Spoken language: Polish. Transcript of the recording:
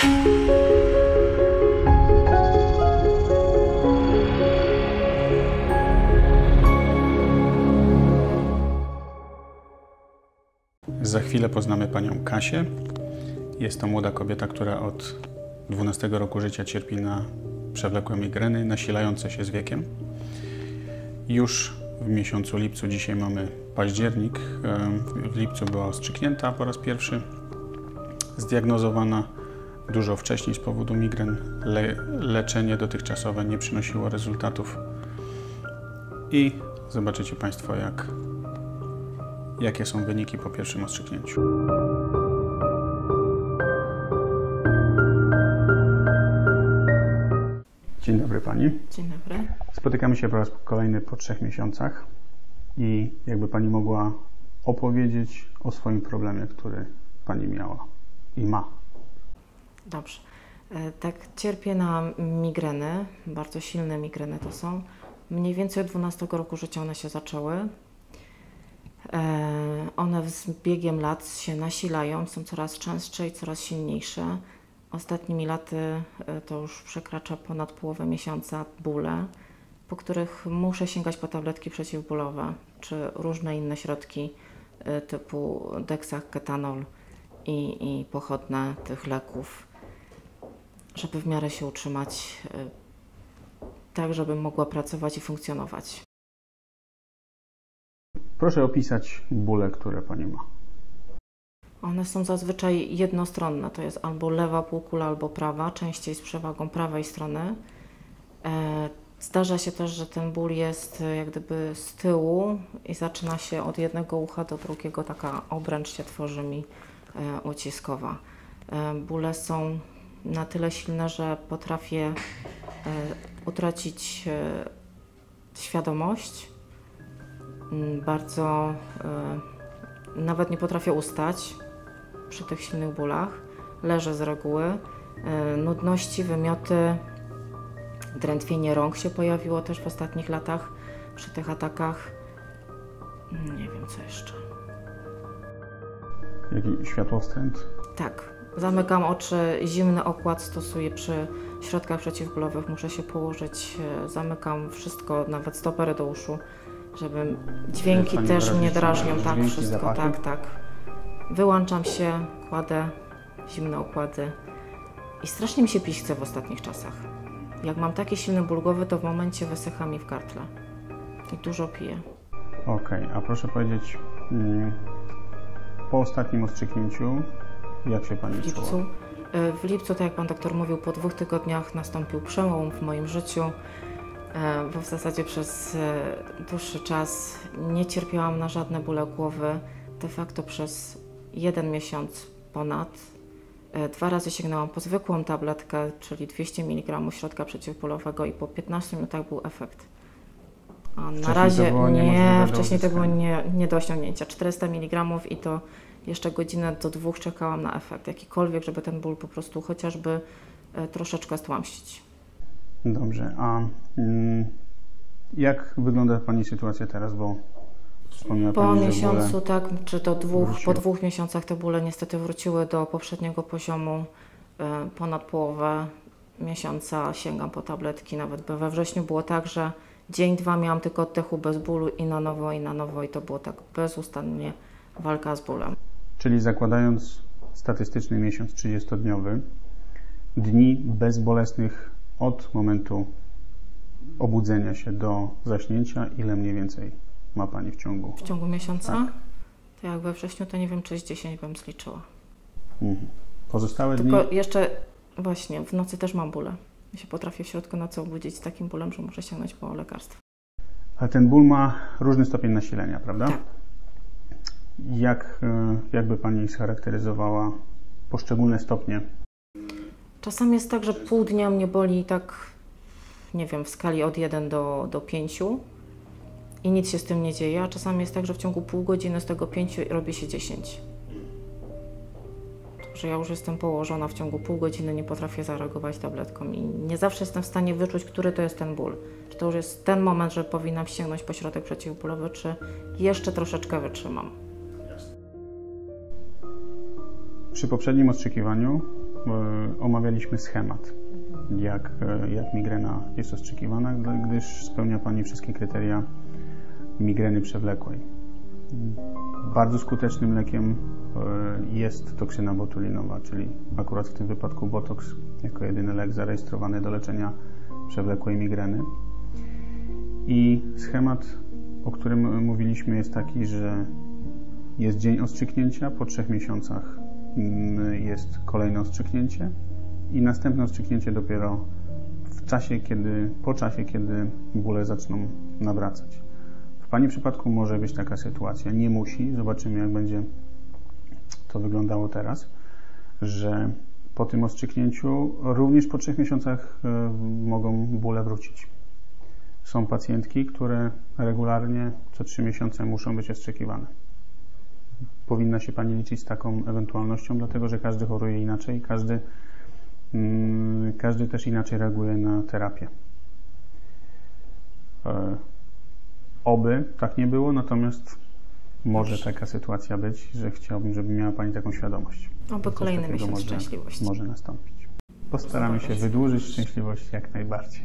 Za chwilę poznamy panią Kasię. Jest to młoda kobieta, która od 12 roku życia cierpi na przewlekłe migreny nasilające się z wiekiem. Już w miesiącu lipcu, dzisiaj mamy październik, w lipcu była ostrzyknięta po raz pierwszy, zdiagnozowana dużo wcześniej z powodu migren. Le leczenie dotychczasowe nie przynosiło rezultatów. I zobaczycie Państwo, jak, jakie są wyniki po pierwszym ostrzyknięciu. Dzień dobry Pani. Dzień dobry. Spotykamy się po raz kolejny po trzech miesiącach i jakby Pani mogła opowiedzieć o swoim problemie, który Pani miała i ma. Dobrze. E, Tak, cierpię na migreny, bardzo silne migreny to są. Mniej więcej od 12 roku życia one się zaczęły. E, One z biegiem lat się nasilają, są coraz częstsze i coraz silniejsze. Ostatnimi laty e, to już przekracza ponad połowę miesiąca bóle, po których muszę sięgać po tabletki przeciwbólowe czy różne inne środki typu deksach, ketanol i, i pochodne tych leków, żeby w miarę się utrzymać e, tak, żebym mogła pracować i funkcjonować. Proszę opisać bóle, które Pani ma. One są zazwyczaj jednostronne, to jest albo lewa półkula, albo prawa, częściej z przewagą prawej strony. E, Zdarza się też, że ten ból jest e, jak gdyby z tyłu i zaczyna się od jednego ucha do drugiego, taka obręcz się tworzy mi uciskowa. Bóle są na tyle silne, że potrafię e, utracić e, świadomość. Mm, Bardzo e, nawet nie potrafię ustać przy tych silnych bólach. Leżę z reguły. Nudności, wymioty, drętwienie rąk się pojawiło też w ostatnich latach przy tych atakach. Mm, Nie wiem co jeszcze. Jaki światłostręt? Tak, zamykam oczy, zimny okład stosuję przy środkach przeciwbólowych, muszę się położyć, e, zamykam wszystko, nawet stopery do uszu, żeby dźwięki Pani też mnie drażnią, tak, dźwięki, wszystko, zapachy? tak, tak. Wyłączam się, kładę zimne okłady i strasznie mi się pić chce w ostatnich czasach. Jak mam taki silny ból głowy, to w momencie wysycha mi w gardle i dużo piję. Okej, a proszę powiedzieć, mm, po ostatnim ostrzyknięciu, jak się Pani w lipcu. E, W lipcu, tak jak pan doktor mówił, po dwóch tygodniach nastąpił przełom w moim życiu, e, bo w zasadzie przez e, dłuższy czas nie cierpiałam na żadne bóle głowy. De facto przez jeden miesiąc ponad. Dwa razy sięgnęłam po zwykłą tabletkę, czyli 200 mg środka przeciwbólowego i po 15 minutach był efekt. A na Wcześniej razie nie, wcześniej to było nie, nie do osiągnięcia. 400 mg i to jeszcze godzinę do dwóch czekałam na efekt, jakikolwiek, żeby ten ból po prostu chociażby e, troszeczkę stłamsić. Dobrze, a mm, jak wygląda Pani sytuacja teraz, bo wspomniała Po Pani, miesiącu, tak, czy do dwóch, po wróciły. dwóch miesiącach te bóle niestety wróciły do poprzedniego poziomu. E, Ponad połowę miesiąca sięgam po tabletki, nawet we wrześniu było tak, że dzień, dwa miałam tylko oddechu bez bólu i na nowo, i na nowo i to było tak bezustannie walka z bólem. Czyli zakładając statystyczny miesiąc 30-dniowy, dni bezbolesnych od momentu obudzenia się do zaśnięcia, ile mniej więcej ma Pani w ciągu? W ciągu miesiąca? Tak. To jak we wrześniu, to nie wiem, czy z 10 bym zliczyła. Mhm. Pozostałe dni? Tylko jeszcze właśnie w nocy też mam bóle. Ja się potrafię w środku nocy obudzić z takim bólem, że muszę sięgnąć po lekarstwo. Ale ten ból ma różny stopień nasilenia, prawda? Tak. Jak, e, jakby Pani scharakteryzowała poszczególne stopnie? Czasami jest tak, że pół dnia mnie boli tak, nie wiem, w skali od 1 do, do 5 i nic się z tym nie dzieje, a czasami jest tak, że w ciągu pół godziny z tego 5 robi się 10. Także ja już jestem położona w ciągu pół godziny, nie potrafię zareagować tabletką i nie zawsze jestem w stanie wyczuć, który to jest ten ból. Czy to już jest ten moment, że powinnam sięgnąć po środek przeciwbólowy, czy jeszcze troszeczkę wytrzymam. Przy poprzednim odczykiwaniu e, omawialiśmy schemat, jak, e, jak migrena jest ostrzykiwana, gdyż spełnia Pani wszystkie kryteria migreny przewlekłej. Bardzo skutecznym lekiem e, jest toksyna botulinowa, czyli akurat w tym wypadku Botox jako jedyny lek zarejestrowany do leczenia przewlekłej migreny. I schemat, o którym mówiliśmy, jest taki, że jest dzień ostrzyknięcia, po trzech miesiącach jest kolejne ostrzyknięcie i następne ostrzyknięcie dopiero w czasie, kiedy, po czasie, kiedy bóle zaczną nawracać. W Pani przypadku może być taka sytuacja, nie musi, zobaczymy jak będzie to wyglądało teraz, że po tym ostrzyknięciu również po trzech miesiącach e, mogą bóle wrócić. Są pacjentki, które regularnie co trzy miesiące muszą być ostrzykiwane. Powinna się Pani liczyć z taką ewentualnością, dlatego że każdy choruje inaczej, każdy, mm, każdy też inaczej reaguje na terapię. E, oby tak nie było, natomiast może taka sytuacja być, że chciałbym, żeby miała Pani taką świadomość. Oby kolejny miesiąc może, szczęśliwości. Może nastąpić. Postaramy się wydłużyć szczęśliwość jak najbardziej.